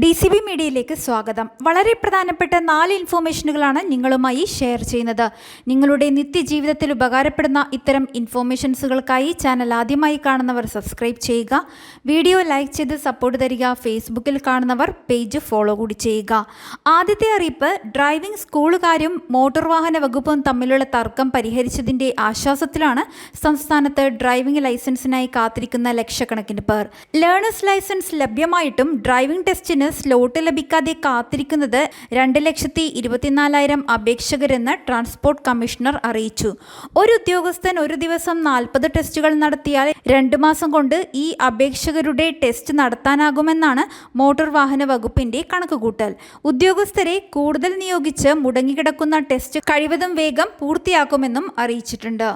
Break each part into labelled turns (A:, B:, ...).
A: D C B മീഡിയയിലേക്ക് സ്വാഗതം. വളരെ പ്രധാനപ്പെട്ട നാല് ഇൻഫോർമേഷനുകളാണ് നിങ്ങളുമായി ഷെയർ ചെയ്യുന്നത്. നിങ്ങളുടെ നിത്യജീവിതത്തിൽ ഉപകാരപ്പെടുന്ന ഇത്തരം ഇൻഫോർമേഷൻസുകൾക്കായി ചാനൽ ആദ്യമായി കാണുന്നവർ സബ്സ്ക്രൈബ് ചെയ്യുക. വീഡിയോ ലൈക്ക് ചെയ്ത് സപ്പോർട്ട് തരിക. ഫേസ്ബുക്കിൽ കാണുന്നവർ പേജ് ഫോളോ കൂടി ചെയ്യുക. ആദ്യത്തെ അറിയിപ്പ് ഡ്രൈവിംഗ് സ്കൂളുകാരും മോട്ടോർ വാഹന വകുപ്പും തമ്മിലുള്ള തർക്കം പരിഹരിച്ചതിന്റെ ആശ്വാസത്തിലാണ് സംസ്ഥാനത്ത് ഡ്രൈവിംഗ് ലൈസൻസിനായി കാത്തിരിക്കുന്ന ലക്ഷക്കണക്കിന് പേർ. ലേണേഴ്സ് ലൈസൻസ് ലഭ്യമായിട്ടും ഡ്രൈവിംഗ് ടെസ്റ്റിന് സ്ലോട്ട് ലഭിക്കാതെ കാത്തിരിക്കുന്നത് രണ്ട് ലക്ഷത്തി ഇരുപത്തിനാലായിരം അപേക്ഷകരെന്ന് ട്രാൻസ്പോർട്ട് കമ്മീഷണർ അറിയിച്ചു. ഒരു ഉദ്യോഗസ്ഥൻ ഒരു ദിവസം നാൽപ്പത് ടെസ്റ്റുകൾ നടത്തിയാൽ രണ്ട് മാസം കൊണ്ട് ഈ അപേക്ഷകരുടെ ടെസ്റ്റ് നടത്താനാകുമെന്നാണ് മോട്ടോർ വാഹന വകുപ്പിന്റെ കണക്കുകൂട്ടൽ. ഉദ്യോഗസ്ഥരെ കൂടുതൽ നിയോഗിച്ച് മുടങ്ങിക്കിടക്കുന്ന ടെസ്റ്റ് കഴിവതും വേഗം പൂർത്തിയാക്കുമെന്നും അറിയിച്ചിട്ടുണ്ട്.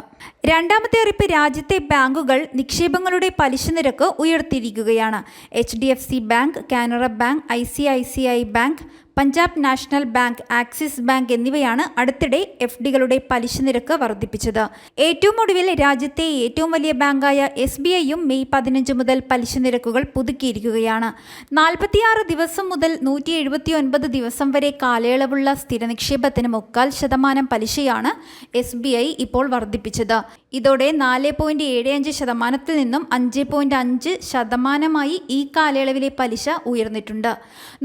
A: രണ്ടാമത്തെ അറിയിപ്പ് രാജ്യത്തെ ബാങ്കുകൾ നിക്ഷേപങ്ങളുടെ പലിശ നിരക്ക് ഉയർത്തിയിരിക്കുകയാണ്. H bank Canara bank I C I C I bank Punjab national bank Axis bank എന്നിവയാണ് അടുത്തിടെ എഫ് ഡികളുടെ പലിശ നിരക്ക് വർദ്ധിപ്പിച്ചത്. ഏറ്റവും ഒടുവിൽ രാജ്യത്തെ ഏറ്റവും വലിയ ബാങ്കായ എസ് ബി ഐയും മെയ് പതിനഞ്ച് മുതൽ പലിശ നിരക്കുകൾ പുതുക്കിയിരിക്കുകയാണ്. നാൽപ്പത്തിയാറ് ദിവസം മുതൽ നൂറ്റി എഴുപത്തി ഒൻപത് ദിവസം വരെ കാലയളവുള്ള സ്ഥിര നിക്ഷേപത്തിന് മുക്കാൽ ശതമാനം പലിശയാണ് എസ് ബി ഐ ഇപ്പോൾ വർദ്ധിപ്പിച്ചത്. ഇതോടെ നാല് പോയിന്റ് ഏഴ് അഞ്ച് ശതമാനത്തിൽ നിന്നും അഞ്ച് പോയിന്റ് അഞ്ച് ശതമാനമായി ഈ കാലയളവിലെ പലിശ ഉയർന്നിട്ടുണ്ട്.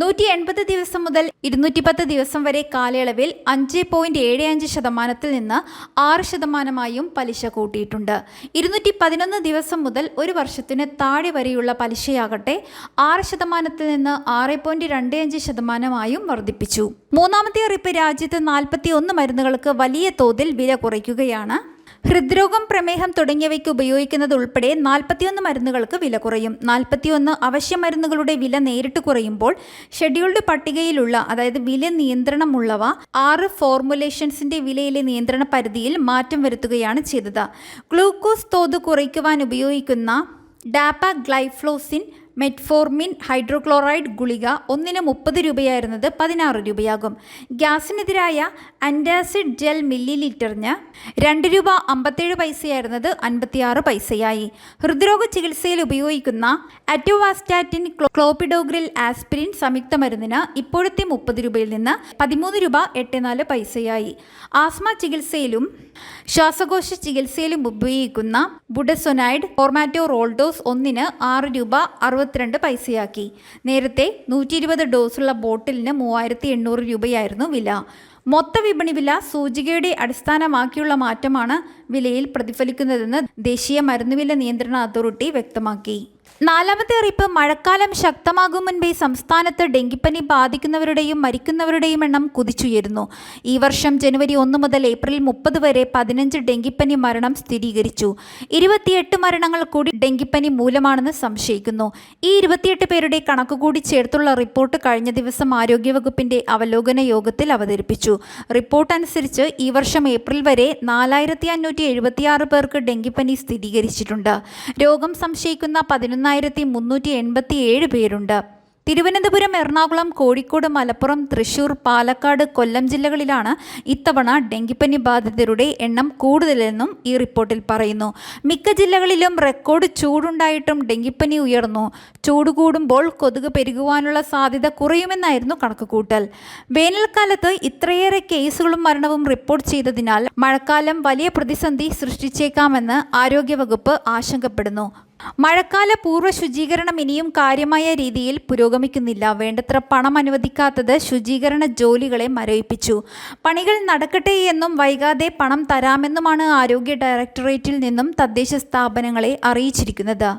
A: നൂറ്റി എൺപത് ദിവസം മുതൽ ഇരുന്നൂറ്റി പത്ത് ദിവസം വരെ കാലയളവിൽ അഞ്ച് പോയിന്റ് ഏഴ് അഞ്ച് ശതമാനത്തിൽ നിന്ന് ആറ് ശതമാനമായും പലിശ കൂട്ടിയിട്ടുണ്ട്. ഇരുന്നൂറ്റി പതിനൊന്ന് ദിവസം മുതൽ ഒരു വർഷത്തിന് താഴെ വരെയുള്ള പലിശയാകട്ടെ ആറ് ശതമാനത്തിൽ നിന്ന് ആറ് പോയിന്റ് രണ്ട് അഞ്ച് ശതമാനമായും വർദ്ധിപ്പിച്ചു. മൂന്നാമത്തെ അറിയിപ്പ് രാജ്യത്ത് നാൽപ്പത്തി ഒന്ന് മരുന്നുകൾക്ക് വലിയ തോതിൽ വില കുറയ്ക്കുകയാണ്. ഹൃദ്രോഗം പ്രമേഹം തുടങ്ങിയവയ്ക്ക് ഉപയോഗിക്കുന്നത് ഉൾപ്പെടെ നാൽപ്പത്തിയൊന്ന് മരുന്നുകൾക്ക് വില കുറയും. നാൽപ്പത്തിയൊന്ന് അവശ്യ മരുന്നുകളുടെ വില നേരിട്ട് കുറയുമ്പോൾ ഷെഡ്യൂൾഡ് പട്ടികയിലുള്ള അതായത് വില നിയന്ത്രണമുള്ളവ ആറ് ഫോർമുലേഷൻസിന്റെ വിലയിലെ നിയന്ത്രണ പരിധിയിൽ മാറ്റം വരുത്തുകയാണ് ചെയ്തത്. ഗ്ലൂക്കോസ് തോത് കുറയ്ക്കുവാൻ ഉപയോഗിക്കുന്ന ഡാപ്പ ഗ്ലൈഫ്ലോസിൻ മെറ്റ്ഫോർമിൻ ഹൈഡ്രോക്ലോറൈഡ് ഗുളിക ഒന്നിന് മുപ്പത് രൂപയായിരുന്നത് പതിനാറ് രൂപയാകും. ഗ്യാസിനെതിരായ അന്റാസിഡ് ജെൽ മില്ലി ലിറ്ററിന് രണ്ട് രൂപ അമ്പത്തേഴ് പൈസയായിരുന്നത് അൻപത്തിയാറ് പൈസയായി. ഹൃദ്രോഗ ചികിത്സയിൽ ഉപയോഗിക്കുന്ന അറ്റോവാസ്റ്റാറ്റിൻ ക്ലോപ്പിഡോഗ്രിൽ ആസ്പിരിൻ സംയുക്ത മരുന്നിന് ഇപ്പോഴത്തെ മുപ്പത് രൂപയിൽ നിന്ന് പതിമൂന്ന് രൂപ എട്ട് നാല് പൈസയായി. ആസ്മ ചികിത്സയിലും ശ്വാസകോശ ചികിത്സയിലും ഉപയോഗിക്കുന്ന ബുഡസൊനൈഡ് ഫോർമാറ്റോ റോൾഡോസ് ഒന്നിന് ആറ് രൂപ അറുപത്തിരണ്ട് പൈസയാക്കി. നേരത്തെ നൂറ്റി ഇരുപത് ഡോസുള്ള ബോട്ടിലിന് മൂവായിരത്തി എണ്ണൂറ് രൂപയായിരുന്നു വില. മൊത്ത വിപണി വില സൂചികയുടെ അടിസ്ഥാനമാക്കിയുള്ള മാറ്റമാണ് വിലയിൽ പ്രതിഫലിക്കുന്നതെന്ന് ദേശീയ മരുന്നുവില നിയന്ത്രണ അതോറിറ്റി വ്യക്തമാക്കി. നാലാമത്തെ അറിയിപ്പ് മഴക്കാലം ശക്തമാകും മുൻപേ സംസ്ഥാനത്ത് ഡെങ്കിപ്പനി ബാധിക്കുന്നവരുടെയും മരിക്കുന്നവരുടെയും എണ്ണം കുതിച്ചുയരുന്നു. ഈ വർഷം ജനുവരി ഒന്ന് മുതൽ ഏപ്രിൽ മുപ്പത് വരെ പതിനഞ്ച് ഡെങ്കിപ്പനി മരണം സ്ഥിരീകരിച്ചു. ഇരുപത്തിയെട്ട് മരണങ്ങൾ കൂടി ഡെങ്കിപ്പനി മൂലമാണെന്ന് സംശയിക്കുന്നു. ഈ ഇരുപത്തിയെട്ട് പേരുടെ കണക്ക് കൂടി ചേർത്തുള്ള റിപ്പോർട്ട് കഴിഞ്ഞ ദിവസം ആരോഗ്യവകുപ്പിന്റെ അവലോകന യോഗത്തിൽ അവതരിപ്പിച്ചു. റിപ്പോർട്ട് അനുസരിച്ച് ഈ വർഷം ഏപ്രിൽ വരെ നാലായിരത്തി അഞ്ഞൂറ്റി എഴുപത്തിയാറ് പേർക്ക് ഡെങ്കിപ്പനി സ്ഥിരീകരിച്ചിട്ടുണ്ട്. രോഗം സംശയിക്കുന്ന പതിനൊന്നായിരത്തി മുന്നൂറ്റി എൺപത്തി ഏഴ് പേരുണ്ട്. തിരുവനന്തപുരം എറണാകുളം കോഴിക്കോട് മലപ്പുറം തൃശൂർ പാലക്കാട് കൊല്ലം ജില്ലകളിലാണ് ഇത്തവണ ഡെങ്കിപ്പനി ബാധിതരുടെ എണ്ണം കൂടുതലെന്നും ഈ റിപ്പോർട്ടിൽ പറയുന്നു. മിക്ക ജില്ലകളിലും റെക്കോർഡ് ചൂടുണ്ടായിട്ടും ഡെങ്കിപ്പനി ഉയർന്നു. ചൂട് കൂടുമ്പോൾ കൊതുക് പെരുകുവാനുള്ള സാധ്യത കുറയുമെന്നായിരുന്നു കണക്കുകൂട്ടൽ. വേനൽക്കാലത്ത് ഇത്രയേറെ കേസുകളും മരണവും റിപ്പോർട്ട് ചെയ്തതിനാൽ മഴക്കാലം വലിയ പ്രതിസന്ധി സൃഷ്ടിച്ചേക്കാമെന്ന് ആരോഗ്യവകുപ്പ് ആശങ്കപ്പെടുന്നു. മഴക്കാല പൂർവ ശുചീകരണം ഇനിയും കാര്യമായ രീതിയിൽ പുരോഗമിക്കുന്നില്ല. വേണ്ടത്ര പണം അനുവദിക്കാത്തത് ശുചീകരണ ജോലികളെ മരവിപ്പിച്ചു. പണികൾ നടക്കട്ടെ എന്നും വൈകാതെ പണം തരാമെന്നുമാണ് ആരോഗ്യ ഡയറക്ടറേറ്റിൽ നിന്നും തദ്ദേശ സ്ഥാപനങ്ങളെ അറിയിച്ചിരിക്കുന്നത്.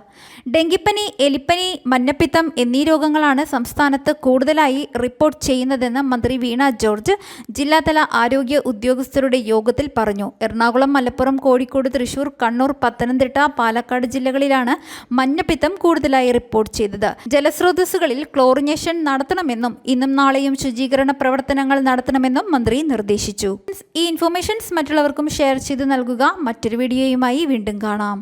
A: ഡെങ്കിപ്പനി എലിപ്പനി മഞ്ഞപ്പിത്തം എന്നീ രോഗങ്ങളാണ് സംസ്ഥാനത്ത് കൂടുതലായി റിപ്പോർട്ട് ചെയ്യുന്നതെന്ന് മന്ത്രി വീണ ജോർജ് ജില്ലാതല ആരോഗ്യ ഉദ്യോഗസ്ഥരുടെ യോഗത്തിൽ പറഞ്ഞു. എറണാകുളം മലപ്പുറം കോഴിക്കോട് തൃശൂർ കണ്ണൂർ പത്തനംതിട്ട പാലക്കാട് ജില്ലകളിലാണ് മഞ്ഞപ്പിത്തം കൂടുതലായി റിപ്പോർട്ട് ചെയ്തത്. ജലസ്രോതസ്സുകളിൽ ക്ലോറിനേഷൻ നടത്തണമെന്നും ഇന്നും നാളെയും ശുചീകരണ പ്രവർത്തനങ്ങൾ നടത്തണമെന്നും മന്ത്രി നിർദ്ദേശിച്ചു. ഈ ഇൻഫർമേഷൻസ് മറ്റുള്ളവർക്കും ഷെയർ ചെയ്ത് നൽകുക. മറ്റൊരു വീഡിയോയുമായി വീണ്ടും കാണാം.